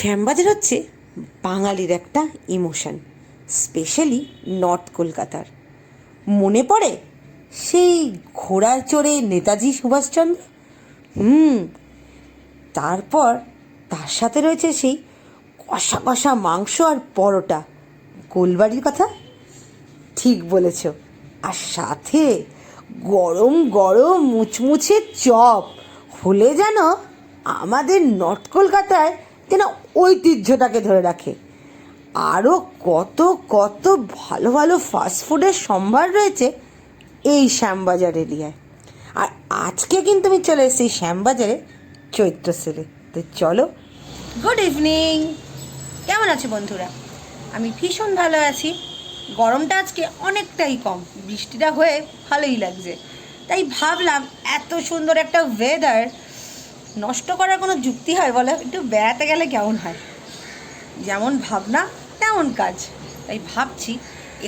শ্যামবাজার হচ্ছে বাঙালির একটা ইমোশন, স্পেশালি নর্থ কলকাতার। মনে পড়ে সেই ঘোড়ার চড়ে নেতাজি সুভাষচন্দ্র? হুম, তারপর তার সাথে রয়েছে সেই কষা কষা মাংস আর পরোটা। গোলবাড়ির কথা? ঠিক বলেছ। আর সাথে গরম গরম মুচমুচে চপ। হলে যেন আমাদের নর্থ কলকাতায় যেন ঐতিহ্যটাকে ধরে রাখে। আরও কত কত ভালো ভালো ফাস্টফুডের সম্ভার রয়েছে এই শ্যামবাজার এরিয়ায়। আর আজকে কিন্তু আমি চলে এসেছি শ্যামবাজারে চৈত্র সেলে। তো চলো। গুড ইভিনিং কেমন আছো বন্ধুরা? আমি ভীষণ ভালো আছি। গরমটা আজকে অনেকটাই কম। বৃষ্টিটা হয়ে ভালোই লাগছে। তাই ভাবলাম এত সুন্দর একটা ওয়েদার নষ্ট করার কোনো যুক্তি হয় বলো? একটু বেড়াতে গেলে কেমন হয়? যেমন ভাবনা, তেমন কাজ। তাই ভাবছি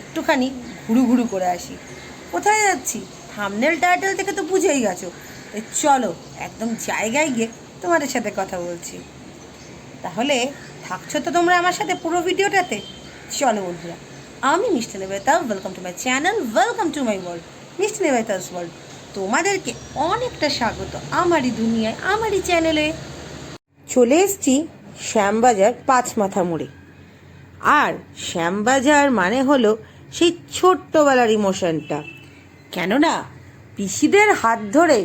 একটুখানি ঘুরু ঘুরু করে আসি। কোথায় যাচ্ছি? থামনেল টাইটেল থেকে তো বুঝেই গেছো। চলো, একদম জায়গায় গিয়ে তোমাদের সাথে কথা বলছি। তাহলে থাকছো তো তোমরা আমার সাথে পুরো ভিডিওটাতে? চলো বন্ধুরা, আমি Mishti Nebeta welcome to my channel welcome to my world Mishti Nebeta's world তোমাদেরকে অনেকটা স্বাগত আমারই দুনিয়ায়, আমারই চ্যানেলে। চলে এসছি শ্যামবাজার পাঁচ মাথা মোড়ে। আর শ্যামবাজার মানে হলো সেই ছোট্টবেলার ইমোশনটা। কেননা পিসিদের হাত ধরে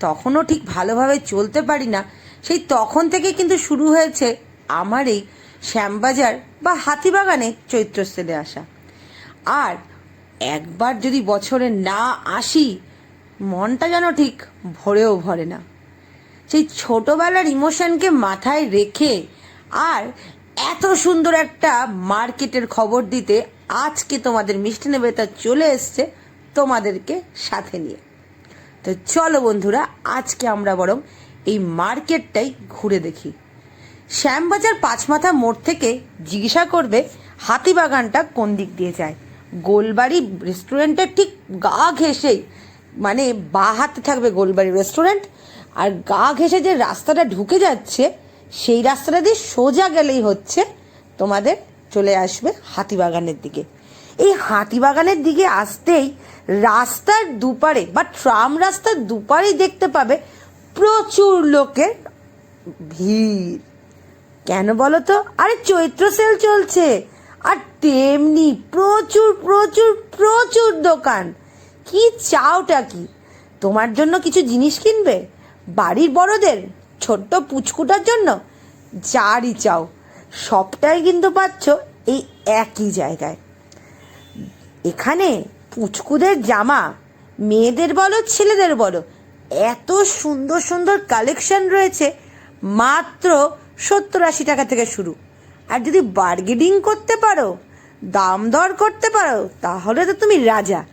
তখনও ঠিক ভালোভাবে চলতে পারি না, সেই তখন থেকে কিন্তু শুরু হয়েছে আমার এই শ্যামবাজার বা হাতিবাগানে চৈত্র সেলে আসা। আর একবার যদি বছরে না আসি মনটা যেন ঠিক ভরেও ভরে না। সেই ছোটবেলার ইমোশনকে মাথায় রেখে আর এত সুন্দর একটা মার্কেটের খবর দিতে আজকে তোমাদের মিষ্টি নেবেতা চলে এসছে তোমাদেরকে সাথে নিয়ে। তো চলো বন্ধুরা, আজকে আমরা বরং এই মার্কেটটাই ঘুরে দেখি। শ্যামবাজার পাঁচমাথা মোড় থেকে জিজ্ঞাসা করবে হাতিবাগানটা কোন দিক দিয়ে যায়। গোলবাড়ি রেস্টুরেন্টের ঠিক গা ঘেসেই মানে বা হাতে থাকবে গোলবাড়ি রেস্টুরেন্ট আর গা ঘেসে যে রাস্তাটা ঢুকে যাচ্ছে, সেই রাস্তাটা দিয়ে সোজা গেলেই হচ্ছে তোমাদের চলে আসবে হাতিবাগানের দিকে। এই হাতিবাগানের দিকে আসতেই রাস্তার দুপারে বা ট্রাম রাস্তার দুপারেই দেখতে পাবে প্রচুর লোকের ভিড়। কেন বলো তো? আরে চৈত্র সেল চলছে। আর তেমনি প্রচুর প্রচুর প্রচুর দোকান। কি চাওটা কি? তোমার জন্য কিছু জিনিস কিনবে? বাড়ির বড়দের? ছোট্ট পুচকুটার জন্য? যারই চাও। সবটাই কিন্তু পাচ্ছ এই একই জায়গায়। এখানে পুচকুদের জামা, মেয়েদের বলো, ছেলেদের বলো, এত সুন্দর সুন্দর কালেকশন রয়েছে, মাত্র সত্তর আশি টাকা থেকে শুরু। আর যদি বার্গেনিং করতে পারো, দাম দর করতে পারো, তাহলে তো তুমি রাজা।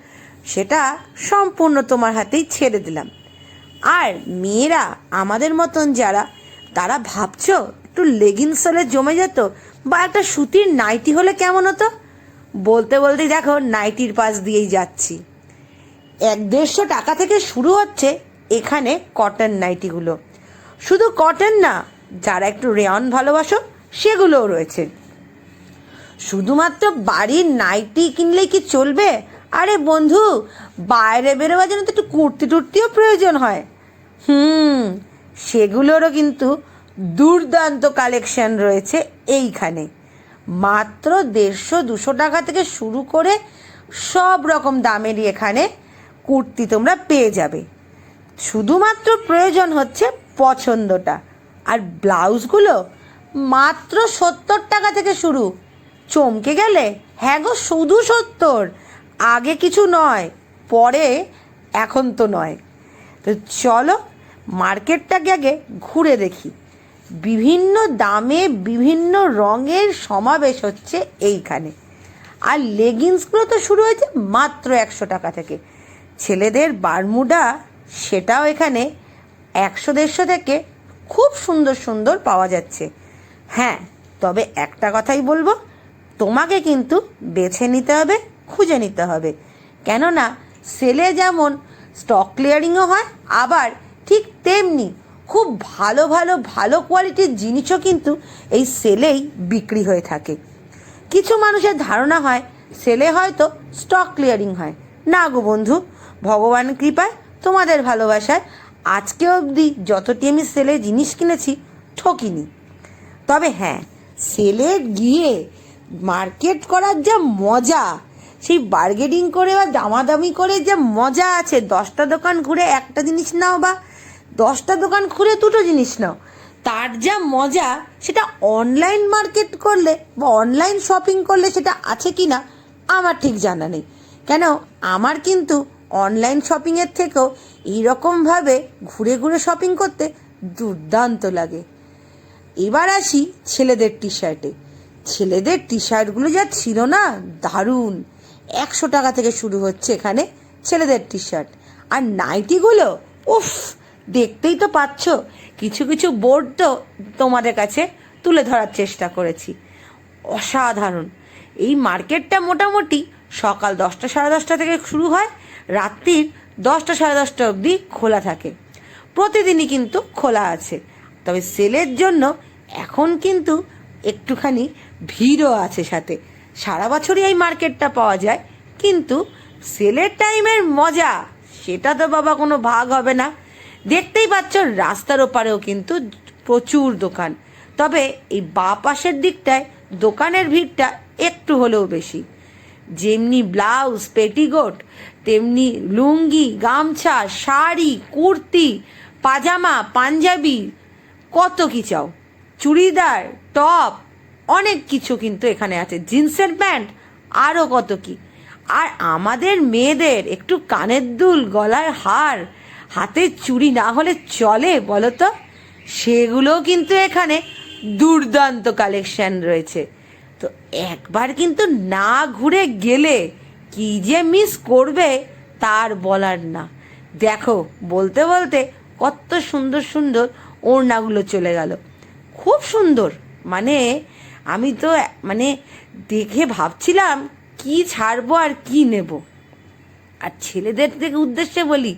সেটা সম্পূর্ণ তোমার হাতেই ছেড়ে দিলাম। আর মেয়েরা আমাদের মতন যারা, তারা ভাবছ একটু লেগিংস হলে জমে যেত বা একটা সুতির নাইটি হলে কেমন হতো? বলতে বলতেই দেখো নাইটির পাশ দিয়েই যাচ্ছি। এক দেড়শো টাকা থেকে শুরু হচ্ছে এখানে কটন নাইটিগুলো। শুধু কটন না, যারা একটু রেয়ন ভালোবাসো, সেগুলোও রয়েছে। শুধুমাত্র বাড়ির নাইটি কিনলেই কি চলবে? আরে বন্ধু, বাইরে বেরোবার জন্য তো একটু কুর্তি টুর্তিও প্রয়োজন হয়। হুম, সেগুলোরও কিন্তু দুর্দান্ত কালেকশন রয়েছে এইখানে। মাত্র দেড়শো দুশো টাকা থেকে শুরু করে সব রকম দামেরই এখানে কুর্তি তোমরা পেয়ে যাবে। শুধুমাত্র প্রয়োজন হচ্ছে পছন্দটা। আর ব্লাউজগুলো মাত্র সত্তর টাকা থেকে শুরু। চমকে গেলে হ্যাঁ গো, শুধু সত্তর। আগে কিছু নয়, পরে এখন তো নয়। তো চলো মার্কেটটাকে আগে ঘুরে দেখি। বিভিন্ন দামে বিভিন্ন রঙের সমাবেশ হচ্ছে এইখানে। আর লেগিংসগুলো তো শুরু হয়েছে মাত্র একশো টাকা থেকে। ছেলেদের বারমুডা সেটাও এখানে একশো দেড়শো থেকে খুব সুন্দর সুন্দর পাওয়া যাচ্ছে। হ্যাঁ তবে একটা কথাই বলব, তোমাকে কিন্তু বেছে নিতে হবে। খুঁজে নিতে হবে। কেননা সেলে যেমন স্টক ক্লিয়ারিংও হয়, আবার ঠিক তেমনি খুব ভালো ভালো ভালো কোয়ালিটির জিনিসও কিন্তু এই সেলেই বিক্রি হয়ে থাকে। কিছু মানুষের ধারণা হয়, সেলে হয়তো স্টক ক্লিয়ারিং হয়। না গো বন্ধু, ভগবান কৃপায় তোমাদের ভালোবাসায় আজকে অবধি যতটি আমি সেলে জিনিস কিনেছি, ঠকিনি। তবে হ্যাঁ সেলে গিয়ে মার্কেট করার যা মজা সেই বার্গেনিং করে বা দামাদামি করে যে মজা আছে, দশটা দোকান ঘুরে একটা জিনিস নাও বা, দশটা দোকান ঘুরে দুটো জিনিস নাও। তার যা মজা, সেটা অনলাইন মার্কেট করলে বা অনলাইন শপিং করলে সেটা আছে কি না, আমার ঠিক জানা নেই। কেন? আমার কিন্তু অনলাইন শপিংয়ের থেকেও এইরকমভাবে ঘুরে ঘুরে শপিং করতে দুর্দান্ত লাগে। এবার আসি ছেলেদের টি শার্টে ছেলেদের টি শার্টগুলো যা ছিল না, দারুণ। একশো টাকা থেকে শুরু হচ্ছে এখানে ছেলেদের টি শার্ট আর নাইটিগুলো, উফ, দেখতেই তো পাচ্ছ, কিছু কিছু বোর্ড তো তোমাদের কাছে তুলে ধরার চেষ্টা করেছি। অসাধারণ। এই মার্কেটটা মোটামুটি সকাল দশটা সাড়ে দশটা থেকে শুরু হয়, রাত্রির দশটা সাড়ে দশটা অবধি খোলা থাকে। প্রতিদিনই কিন্তু খোলা আছে। তবে সেলের জন্য এখন কিন্তু একটুখানি ভিড়ও আছে সাথে। সারা বছরই এই মার্কেটটা পাওয়া যায়, কিন্তু সেলের টাইমের মজা, সেটা তো বাবা কোনো ভাগ হবে না। দেখতেই পাচ্ছ রাস্তার ওপারেও কিন্তু প্রচুর দোকান। তবে এই বা পাশের দিকটায় দোকানের ভিড়টা একটু হলেও বেশি। যেমনি ব্লাউজ, পেটিকোট, তেমনি লুঙ্গি, গামছা, শাড়ি, কুর্তি, পাজামা, পাঞ্জাবি, কত কি চাও। চুড়িদার, টপ অনেক কিছু কিন্তু এখানে আছে। জিন্সের প্যান্ট আরও কত কি। আর আমাদের মেয়েদের একটু কানের দুল, গলার হার, হাতে চুরি না হলে চলে বলো তো সেগুলোও কিন্তু এখানে দুর্দান্ত কালেকশন রয়েছে। তো একবার কিন্তু না ঘুরে গেলে কি যে মিস করবে তার বলার না। দেখো, বলতে বলতে কত সুন্দর সুন্দর ওড়নাগুলো চলে গেল। খুব সুন্দর মানে আমি তো মানে দেখে ভাবছিলাম কি ছাড়বো আর কি নেব। আর ছেলেদের থেকে উদ্দেশ্যে বলি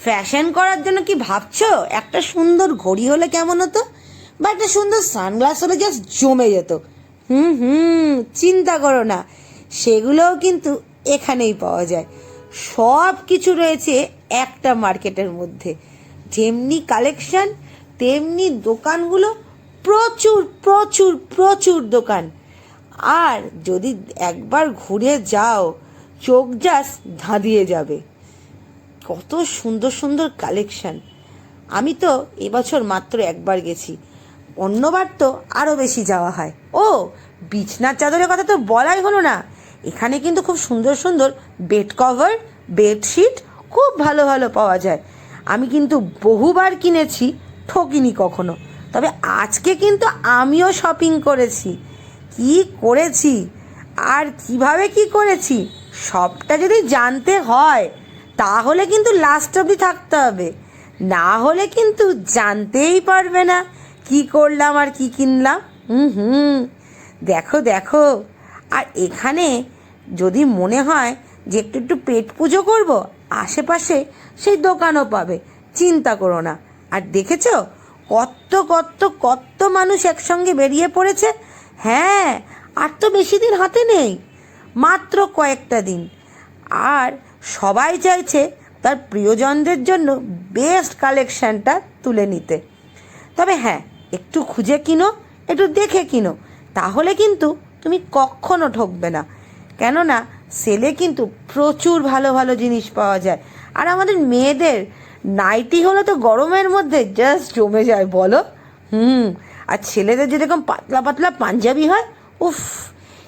ফ্যাশন করার জন্য কি ভাবছ? একটা সুন্দর ঘড়ি হলে কেমন হতো? বা একটা সুন্দর সানগ্লাস হলে জাস্ট জমে যেত। হুম হুম, চিন্তা করো না, সেগুলোও কিন্তু এখানেই পাওয়া যায়। সব কিছু রয়েছে একটা মার্কেটের মধ্যে। যেমনি কালেকশন তেমনি দোকানগুলো প্রচুর প্রচুর প্রচুর দোকান। আর যদি একবার ঘুরে যাও, চোখ জাস ধাঁধিয়ে যাবে। কত সুন্দর সুন্দর কালেকশন আমি তো এবছর মাত্র একবার গেছি। অন্যবার তো আরও বেশি যাওয়া হয়। ও, বিছনার চাদরের কথা তো বলাই হলো না। এখানে কিন্তু খুব সুন্দর সুন্দর বেড কভার বেডশিট খুব ভালো ভালো পাওয়া যায়। আমি কিন্তু বহুবার কিনেছি, ঠকিনি কখনো। তবে আজকে কিন্তু আমিও শপিং করেছি। কি করেছি? আর কীভাবে কি করেছি? সবটা যদি জানতে হয়, তাহলে কিন্তু লাস্ট অবধি থাকতে হবে। না হলে কিন্তু জানতেই পারবে না, কি করলাম আর কি কিনলাম। হুম হুম। দেখো দেখো। আর এখানে যদি মনে হয় যে একটু একটু পেট পুজো করব, আশেপাশে সেই দোকানও পাবে। চিন্তা করো না। আর দেখেছ? কত কত কত মানুষ একসঙ্গে বেরিয়ে পড়েছে। হ্যাঁ আর তো বেশি দিন হাতে নেই, মাত্র কয়েকটা দিন। আর সবাই চাইছে তার প্রিয়জনদের জন্য বেস্ট কালেকশানটা তুলে নিতে। তবে হ্যাঁ একটু খুঁজে কিনো, একটু দেখে কিনো, তাহলে কিন্তু তুমি কখনো ঠকবে না। কেননা সেলে কিন্তু প্রচুর ভালো ভালো জিনিস পাওয়া যায়। আর আমাদের মেয়েদের নাইটি হলে তো গরমের মধ্যে জাস্ট জমে যায়, বলো। হুম, আর ছেলেদের যেরকম পাতলা পাতলা পাঞ্জাবি হয়, উফ,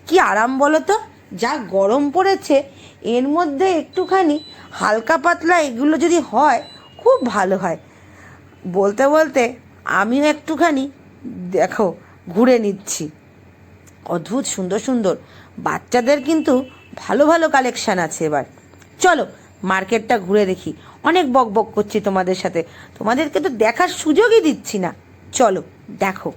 কি আরাম বলো তো। যা গরম পড়েছে, এর মধ্যে একটুখানি হালকা পাতলা এগুলো যদি হয়, খুব ভালো হয়। বলতে বলতে আমিও একটুখানি, দেখো, ঘুরে নিচ্ছি। অদ্ভুত সুন্দর সুন্দর, বাচ্চাদের কিন্তু ভালো ভালো কালেকশান আছে এবার। চলো, মার্কেটটা ঘুরে দেখি। অনেক বক বক করছি তোমাদের সাথে। তোমাদেরকে তো দেখার সুযোগই দিচ্ছি না। চলো দেখো।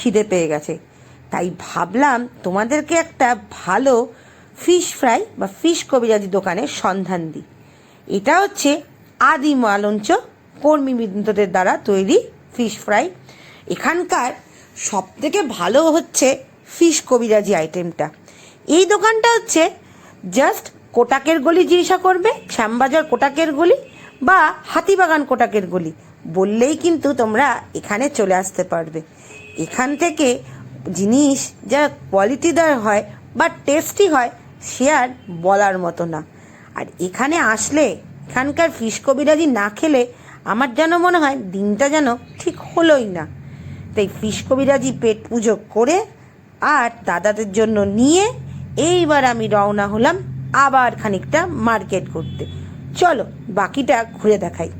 খিদে পেয়ে গেছে। তাই ভাবলাম তোমাদেরকে একটা ভালো ফিশ ফ্রাই বা ফিশ কবিরাজি দোকানের সন্ধান দিই। এটা হচ্ছে আদি মালঞ্চ কর্মী বিন্দুদের দ্বারা তৈরি ফিশ ফ্রাই এখানকার সব থেকে ভালো হচ্ছে ফিশ কবিরাজি আইটেমটা এই দোকানটা হচ্ছে জাস্ট কোটাকের গলি জিজ্ঞাসা করবে, শ্যামবাজার কোটাকের গলি বা হাতিবাগান কোটাকের গলি। বললেই কিন্তু তোমরা এখানে চলে আসতে পারবে। এখান থেকে জিনিস যা কোয়ালিটিদার হয় বা টেস্টি হয়, সে আর বলার মতো না। আর এখানে আসলে এখানকার ফিশ কবিরাজি না খেলে আমার যেন মনে হয় দিনটা যেন ঠিক হলোই না। তাই ফিশ কবিরাজি পেট পুজো করে আর দাদাদের জন্য নিয়ে এইবার আমি রওনা হলাম আবার খানিকটা মার্কেট করতে। চলো, বাকিটা ঘুরে দেখাই।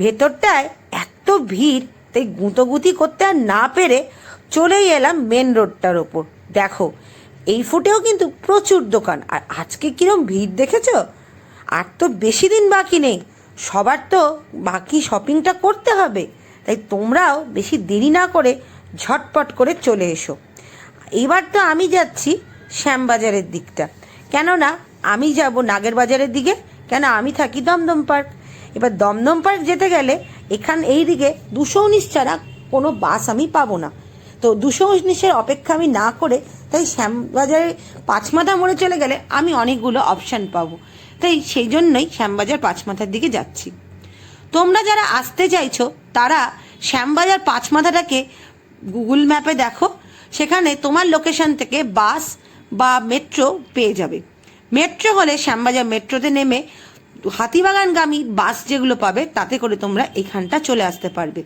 ভেতরটায় এত ভিড়, তাই গুঁতোগুতি করতে আর না পেরে চলেই এলাম মেন রোডটার ওপর। দেখো, এই ফুটেও কিন্তু প্রচুর দোকান, আর আজকে কিরম ভিড় দেখেছ? আর তো বেশি দিন বাকি নেই, সবার তো বাকি শপিংটা করতে হবে, তাই তোমরাও বেশি দেরি না করে ঝটপট করে চলে এসো। এবার তো আমি যাচ্ছি শ্যামবাজারের দিকটা, কেননা আমি যাব নাগের বাজারের দিকে, কেন আমি থাকি দমদম পার্ক। এবার দমদম পার্ক যেতে গেলে এখান এই দিকে দুশো উনিশ ছাড়া কোনো বাস আমি পাবো না। তো দুশো উনিশের অপেক্ষা আমি না করে তাই শ্যামবাজারে পাঁচমাথা মোড়ে চলে গেলে আমি অনেকগুলো অপশান পাবো। তাই সেই জন্যই শ্যামবাজার পাঁচমাথার দিকে যাচ্ছি। তোমরা যারা আসতে চাইছো, তারা শ্যামবাজার পাঁচমাথাটাকে গুগল ম্যাপে দেখো। সেখানে তোমার লোকেশন থেকে বাস বা মেট্রো পেয়ে যাবে। মেট্রো হলে শ্যামবাজার মেট্রোতে নেমে হাতিবাগানগামী বাস যেগুলো পাবে, তাতে করে তোমরা এখানটা চলে আসতে পারবে।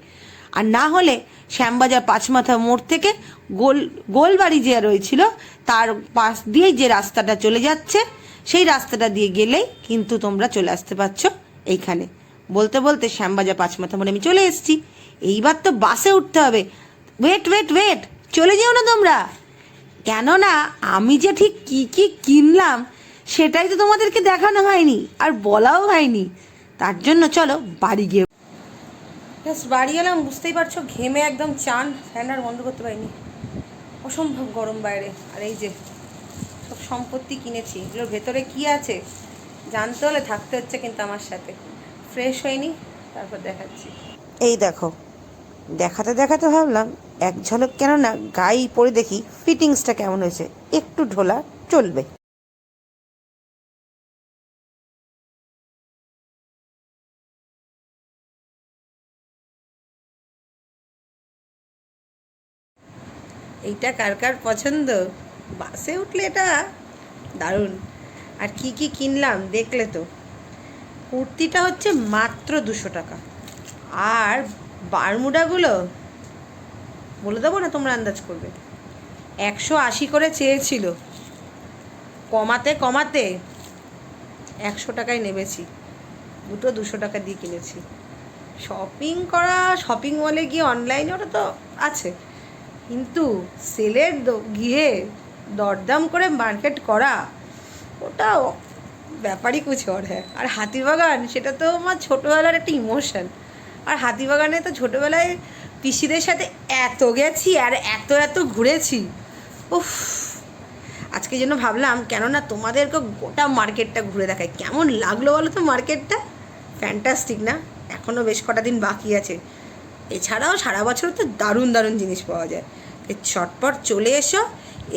আর না হলে শ্যামবাজার পাঁচমাথা মোড় থেকে গোল, গোলবাড়ি যে রয়েছিল, তার পাশ দিয়েই যে রাস্তাটা চলে যাচ্ছে, সেই রাস্তাটা দিয়ে গেলেই কিন্তু তোমরা চলে আসতে পারছ এইখানে। বলতে বলতে শ্যামবাজার পাঁচমাথা মোড়ে আমি চলে এসেছি। এইবার তো বাসে উঠতে হবে। ওয়েট ওয়েট ওয়েট চলে যেও না তোমরা। কেননা আমি যে ঠিক কি কি কিনলাম সেটাই তো তোমাদেরকে দেখানো হয়নি আর বলাও হয়নি। তার জন্য চলো বাড়ি গিয়ে ব্যাস বাড়ি এলাম বুঝতেই পারছ ঘেমে একদম চান ফ্যান আর বন্ধ করতে পারিনি। অসম্ভব গরম বাইরে। আর এই যে সব সম্পত্তি কিনেছি এগুলোর ভেতরে কি আছে? জানতে হলে থাকতে হচ্ছে কিন্তু আমার সাথে। ফ্রেশ হয়নি তারপর দেখাচ্ছি। এই দেখো দেখাতে দেখাতে ভাবলাম এক ঝলক কেননা গায়ে পরে দেখি ফিটিংসটা কেমন হয়েছে একটু ঢোলা চলবে। এইটা কার কার পছন্দ? বাসে উঠলে এটা দারুণ। আর কি কি কিনলাম দেখলে তো। কুর্তিটা হচ্ছে মাত্র দুশো টাকা। আর বারমুডাগুলো বলে দেবো না তোমরা আন্দাজ করবে। একশো আশি করে চেয়েছিল। কমাতে কমাতে একশো টাকায় নেমেছি। দুটো দুশো টাকা দিয়ে কিনেছি। শপিং করা, শপিং মলে গিয়ে অনলাইনে ওটা তো আছে। কিন্তু সেলের গিয়ে দরদাম করে মার্কেট করা ওটা ব্যাপারই কুছ ওর হ্যাঁ। আর হাতিবাগান, সেটা তো আমার ছোটোবেলার একটা ইমোশন আর হাতিবাগানে তো ছোটোবেলায় পিসিদের সাথে এত গেছি আর এত এত ঘুরেছি। উফ। আজকে জন্য ভাবলাম, কেননা তোমাদেরকে গোটা মার্কেটটা ঘুরে দেখায় কেমন লাগল বলো তো মার্কেটটা? ফ্যান্টাস্টিক না? এখনও বেশ কটা দিন বাকি আছে। এছাড়াও সারা বছর তো দারুণ দারুণ জিনিস পাওয়া যায়। চটপট চলে এসো,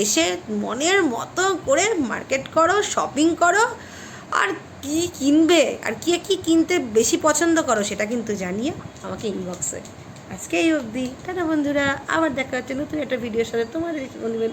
এসে মনের মতো করে মার্কেট করো, শপিং করো, আর কি কিনবে, আর কি কি কিনতে বেশি পছন্দ করো সেটা কিন্তু জানিয়ে আমাকে ইনবক্সে আজকে এই অবধি, টাটা বন্ধুরা, আবার দেখা হচ্ছে নতুন একটা ভিডিওর সাথে। তোমাদের বন্ধুবেন